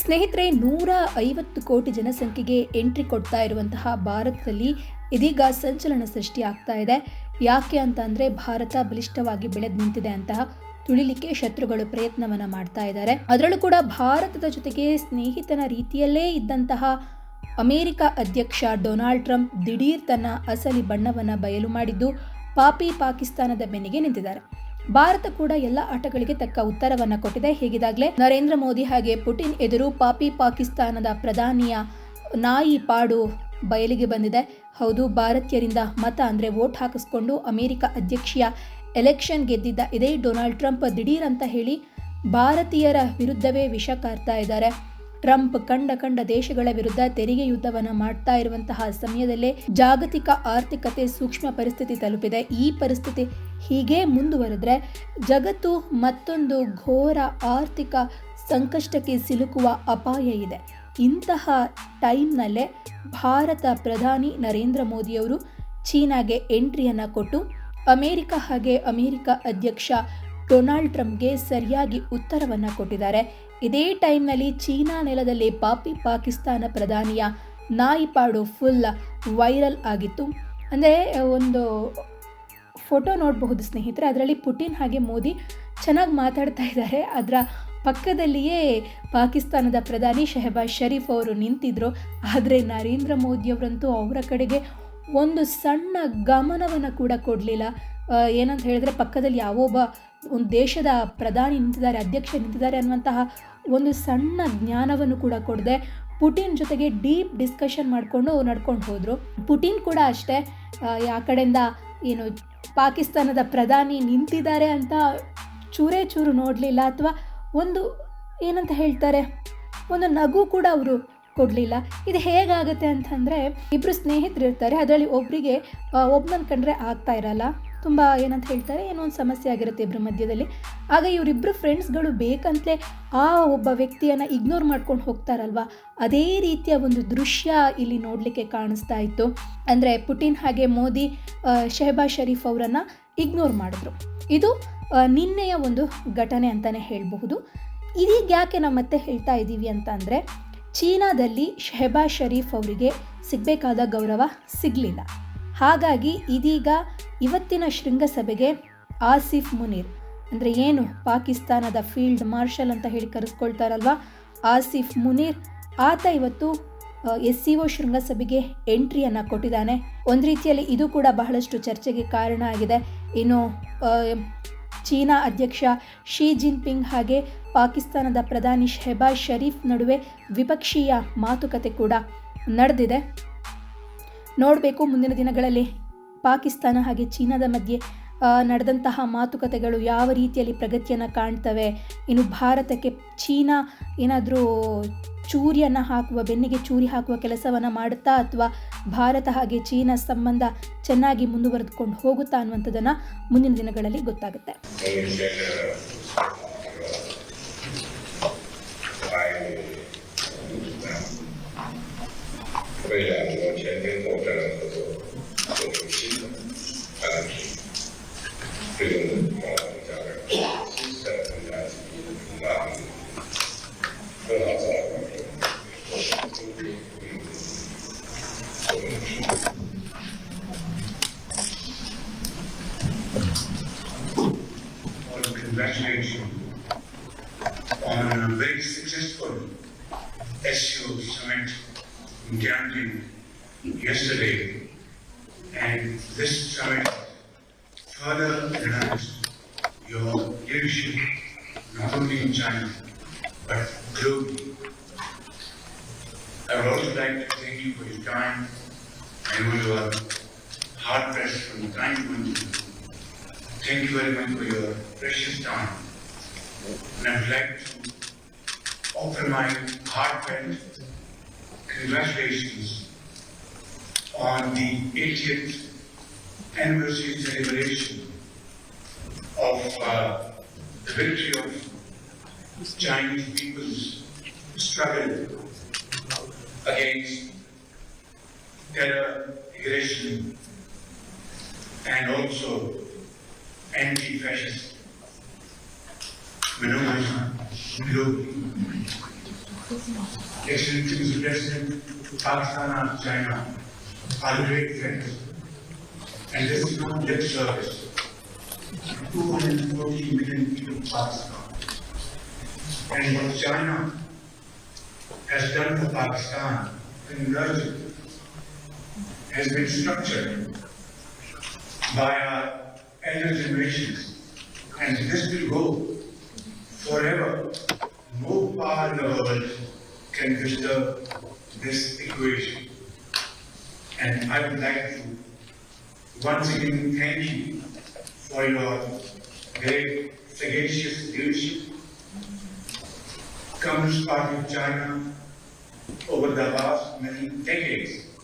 ಸ್ನೇಹಿತರೆ, ನೂರ ಐವತ್ತು ಕೋಟಿ ಜನಸಂಖ್ಯೆಗೆ ಎಂಟ್ರಿ ಕೊಡ್ತಾ ಇರುವಂತಹ ಭಾರತದಲ್ಲಿ ಇದೀಗ ಸಂಚಲನ ಸೃಷ್ಟಿ ಆಗ್ತಾ ಇದೆ. ಯಾಕೆ ಅಂತ ಅಂದರೆ, ಭಾರತ ಬಲಿಷ್ಠವಾಗಿ ಬೆಳೆದು ನಿಂತಿದೆ ಅಂತ ತುಳಿಲಿಕ್ಕೆ ಶತ್ರುಗಳು ಪ್ರಯತ್ನವನ್ನ ಮಾಡ್ತಾ ಇದ್ದಾರೆ. ಅದರಲ್ಲೂ ಕೂಡ ಭಾರತದ ಜೊತೆಗೆ ಸ್ನೇಹಿತನ ರೀತಿಯಲ್ಲೇ ಇದ್ದಂತಹ ಅಮೆರಿಕ ಅಧ್ಯಕ್ಷ ಡೊನಾಲ್ಡ್ ಟ್ರಂಪ್ ದಿಢೀರ್ ತನ್ನ ಅಸಲಿ ಬಣ್ಣವನ್ನು ಬಯಲು ಮಾಡಿದ್ದು ಪಾಪಿ ಪಾಕಿಸ್ತಾನದ ಬೆನ್ನಿಗೆ ನಿಂತಿದ್ದಾರೆ. ಭಾರತ ಕೂಡ ಎಲ್ಲ ಆಟಗಳಿಗೆ ತಕ್ಕ ಉತ್ತರವನ್ನು ಕೊಟ್ಟಿದೆ. ಹೀಗಿದಾಗಲೇ ನರೇಂದ್ರ ಮೋದಿ ಹಾಗೆ ಪುಟಿನ್ ಎದುರು ಪಾಪಿ ಪಾಕಿಸ್ತಾನದ ಪ್ರಧಾನಿಯ ನಾಯಿ ಪಾಡು ಬಯಲಿಗೆ ಬಂದಿದೆ. ಹೌದು, ಭಾರತೀಯರಿಂದ ಮತ ಅಂದರೆ ವೋಟ್ ಹಾಕಿಸ್ಕೊಂಡು ಅಮೆರಿಕ ಅಧ್ಯಕ್ಷೀಯ ಎಲೆಕ್ಷನ್ ಗೆದ್ದಿದ್ದ ಇದೇ ಡೊನಾಲ್ಡ್ ಟ್ರಂಪ್ ದಿಢೀರ್ ಅಂತ ಹೇಳಿ ಭಾರತೀಯರ ವಿರುದ್ಧವೇ ವಿಷ ಕಾರ್ತಾ ಇದ್ದಾರೆ. ಟ್ರಂಪ್ ಕಂಡ ಕಂಡ ದೇಶಗಳ ವಿರುದ್ಧ ತೆರಿಗೆ ಯುದ್ಧವನ್ನು ಮಾಡ್ತಾ ಇರುವಂತಹ ಸಮಯದಲ್ಲೇ ಜಾಗತಿಕ ಆರ್ಥಿಕತೆ ಸೂಕ್ಷ್ಮ ಪರಿಸ್ಥಿತಿ ತಲುಪಿದೆ. ಈ ಪರಿಸ್ಥಿತಿ ಹೀಗೆ ಮುಂದುವರೆದ್ರೆ ಜಗತ್ತು ಮತ್ತೊಂದು ಘೋರ ಆರ್ಥಿಕ ಸಂಕಷ್ಟಕ್ಕೆ ಸಿಲುಕುವ ಅಪಾಯ ಇದೆ. ಇಂತಹ ಟೈಮ್ನಲ್ಲೇ ಭಾರತ ಪ್ರಧಾನಿ ನರೇಂದ್ರ ಮೋದಿಯವರು ಚೀನಾಗೆ ಎಂಟ್ರಿಯನ್ನು ಕೊಟ್ಟು ಅಮೆರಿಕ ಹಾಗೆ ಅಮೆರಿಕ ಅಧ್ಯಕ್ಷ ಡೊನಾಲ್ಡ್ ಟ್ರಂಪ್ಗೆ ಸರಿಯಾಗಿ ಉತ್ತರವನ್ನು ಕೊಟ್ಟಿದ್ದಾರೆ. ಇದೇ ಟೈಮ್ನಲ್ಲಿ ಚೀನಾ ನೆಲದಲ್ಲಿ ಪಾಪಿ ಪಾಕಿಸ್ತಾನ ಪ್ರಧಾನಿಯ ನಾಯಿಪಾಡು ಫುಲ್ ವೈರಲ್ ಆಗಿತ್ತು. ಅಂದರೆ ಒಂದು ಫೋಟೋ ನೋಡಬಹುದು ಸ್ನೇಹಿತರೆ, ಅದರಲ್ಲಿ ಪುಟಿನ್ ಹಾಗೆ ಮೋದಿ ಚೆನ್ನಾಗಿ ಮಾತಾಡ್ತಾ ಇದ್ದಾರೆ. ಅದರ ಪಕ್ಕದಲ್ಲಿಯೇ ಪಾಕಿಸ್ತಾನದ ಪ್ರಧಾನಿ ಶೆಹಬಾಜ್ ಶರೀಫ್ ಅವರು ನಿಂತಿದ್ದರು ಆದರೆ ನರೇಂದ್ರ ಮೋದಿಯವರಂತೂ ಅವರ ಕಡೆಗೆ ಒಂದು ಸಣ್ಣ ಗಮನವನ್ನು ಕೂಡ ಕೊಡಲಿಲ್ಲ. ಏನಂತ ಹೇಳಿದ್ರೆ ಪಕ್ಕದಲ್ಲಿ ಯಾವೊಬ್ಬ ಒಂದು ದೇಶದ ಪ್ರಧಾನಿ ನಿಂತಿದ್ದಾರೆ, ಅಧ್ಯಕ್ಷ ನಿಂತಿದ್ದಾರೆ ಅನ್ನುವಂತಹ ಒಂದು ಸಣ್ಣ ಜ್ಞಾನವನ್ನು ಕೂಡ ಕೊಡದೆ ಪುಟಿನ್ ಜೊತೆಗೆ ಡೀಪ್ ಡಿಸ್ಕಷನ್ ಮಾಡಿಕೊಂಡು ನಡ್ಕೊಂಡು ಹೋದರು. ಪುಟಿನ್ ಕೂಡ ಅಷ್ಟೇ ಆ ಕಡೆಯಿಂದ ಏನು ಪಾಕಿಸ್ತಾನದ ಪ್ರಧಾನಿ ನಿಂತಿದ್ದಾರೆ ಅಂತ ಚೂರೇ ಚೂರು ನೋಡಲಿಲ್ಲ, ಅಥವಾ ಒಂದು ಏನಂತ ಹೇಳ್ತಾರೆ, ಒಂದು ನಗು ಕೂಡ ಅವರು ಕೊಡಲಿಲ್ಲ. ಇದು ಹೇಗಾಗುತ್ತೆ ಅಂತಂದರೆ ಇಬ್ಬರು ಸ್ನೇಹಿತರು ಇರ್ತಾರೆ, ಅದರಲ್ಲಿ ಒಬ್ಬರಿಗೆ ಒಬ್ಬನ ಕಂಡ್ರೆ ಆಗ್ತಾ ಇರಲ್ಲ. ತುಂಬ ಏನಂತ ಹೇಳ್ತಾರೆ, ಏನೋ ಒಂದು ಸಮಸ್ಯೆ ಆಗಿರುತ್ತೆ ಇಬ್ಬರ ಮಧ್ಯದಲ್ಲಿ. ಆಗ ಇವರಿಬ್ಬರು ಫ್ರೆಂಡ್ಸ್ಗಳು ಬೇಕಂತಲೇ ಆ ಒಬ್ಬ ವ್ಯಕ್ತಿಯನ್ನು ಇಗ್ನೋರ್ ಮಾಡ್ಕೊಂಡು ಹೋಗ್ತಾರಲ್ವ? ಅದೇ ರೀತಿಯ ಒಂದು ದೃಶ್ಯ ಇಲ್ಲಿ ನೋಡಲಿಕ್ಕೆ ಕಾಣಿಸ್ತಾ ಇತ್ತು. ಅಂದರೆ ಪುಟಿನ್ ಹಾಗೆ ಮೋದಿ ಶೆಹಬಾಜ್ ಶರೀಫ್ ಅವರನ್ನು ಇಗ್ನೋರ್ ಮಾಡಿದ್ರು. ಇದು ನಿನ್ನೆಯ ಒಂದು ಘಟನೆ ಅಂತಲೇ ಹೇಳಬಹುದು. ಇದೀಗ ಯಾಕೆ ನಾವು ಮತ್ತೆ ಹೇಳ್ತಾ ಇದ್ದೀವಿ ಅಂತ ಅಂದರೆ ಚೀನಾದಲ್ಲಿ ಶೆಹಬಾ ಶರೀಫ್ ಅವರಿಗೆ ಸಿಗಬೇಕಾದ ಗೌರವ ಸಿಗಲಿಲ್ಲ. ಹಾಗಾಗಿ ಇದೀಗ ಇವತ್ತಿನ ಶೃಂಗಸಭೆಗೆ ಆಸಿಫ್ ಮುನೀರ್, ಅಂದರೆ ಏನು, ಪಾಕಿಸ್ತಾನದ ಫೀಲ್ಡ್ ಮಾರ್ಷಲ್ ಅಂತ ಹೇಳಿ ಕರೆಸ್ಕೊಳ್ತಾರಲ್ವ? ಆಸಿಫ್ ಮುನೀರ್, ಆತ ಇವತ್ತು ಎಸ್ ಸಿ ಒ ಶೃಂಗಸಭೆಗೆ ಎಂಟ್ರಿಯನ್ನು ಕೊಟ್ಟಿದ್ದಾನೆ. ಒಂದು ರೀತಿಯಲ್ಲಿ ಇದು ಕೂಡ ಬಹಳಷ್ಟು ಚರ್ಚೆಗೆ ಕಾರಣ ಆಗಿದೆ. ಇನ್ನು ಚೀನಾ ಅಧ್ಯಕ್ಷ ಶಿ ಜಿನ್ಪಿಂಗ್ ಹಾಗೆ ಪಾಕಿಸ್ತಾನದ ಪ್ರಧಾನಿ ಶೆಹಬಾಜ್ ಶರೀಫ್ ನಡುವೆ ದ್ವಿಪಕ್ಷೀಯ ಮಾತುಕತೆ ಕೂಡ ನಡೆದಿದೆ. ನೋಡಬೇಕು ಮುಂದಿನ ದಿನಗಳಲ್ಲಿ ಪಾಕಿಸ್ತಾನ ಹಾಗೆ ಚೀನಾದ ಮಧ್ಯೆ ನಡೆದಂತಹ ಮಾತುಕತೆಗಳು ಯಾವ ರೀತಿಯಲ್ಲಿ ಪ್ರಗತಿಯನ್ನು ಕಾಣ್ತವೆ? ಇನ್ನು ಭಾರತಕ್ಕೆ ಚೀನಾ ಏನಾದರೂ ಚೂರಿಯನ್ನು ಹಾಕುವ, ಬೆನ್ನಿಗೆ ಚೂರಿ ಹಾಕುವ ಕೆಲಸವನ್ನು ಮಾಡುತ್ತಾ ಅಥವಾ ಭಾರತ ಹಾಗೆ ಚೀನಾ ಸಂಬಂಧ ಚೆನ್ನಾಗಿ ಮುಂದುವರೆದುಕೊಂಡು ಹೋಗುತ್ತಾ ಅನ್ನುವಂಥದ್ದನ್ನು ಮುಂದಿನ ದಿನಗಳಲ್ಲಿ ಗೊತ್ತಾಗುತ್ತೆ. Congratulate on a um, very successful SEO summit in Tianjin yesterday. And this summit further enhanced your leadership not only in China but globally. I would also like to thank you for your time. I know you are hard pressed from the time view. Thank you very much for your precious time. And I would like to offer my heartfelt congratulations on the 80th anniversary celebration of uh, the victory of Chinese people's struggle against terror, aggression, and also anti-fascist phenomena globally. Excellencies President, Pakistan and China are great friends. And this is not lip service. 240 million people in Pakistan. And what China has done for Pakistan in nurture has been structured by elder generations. And this will go forever. No power in the world can disturb this equation. And I would like to once again thank you for your very sagacious leadership. Communist Party of China over the last many decades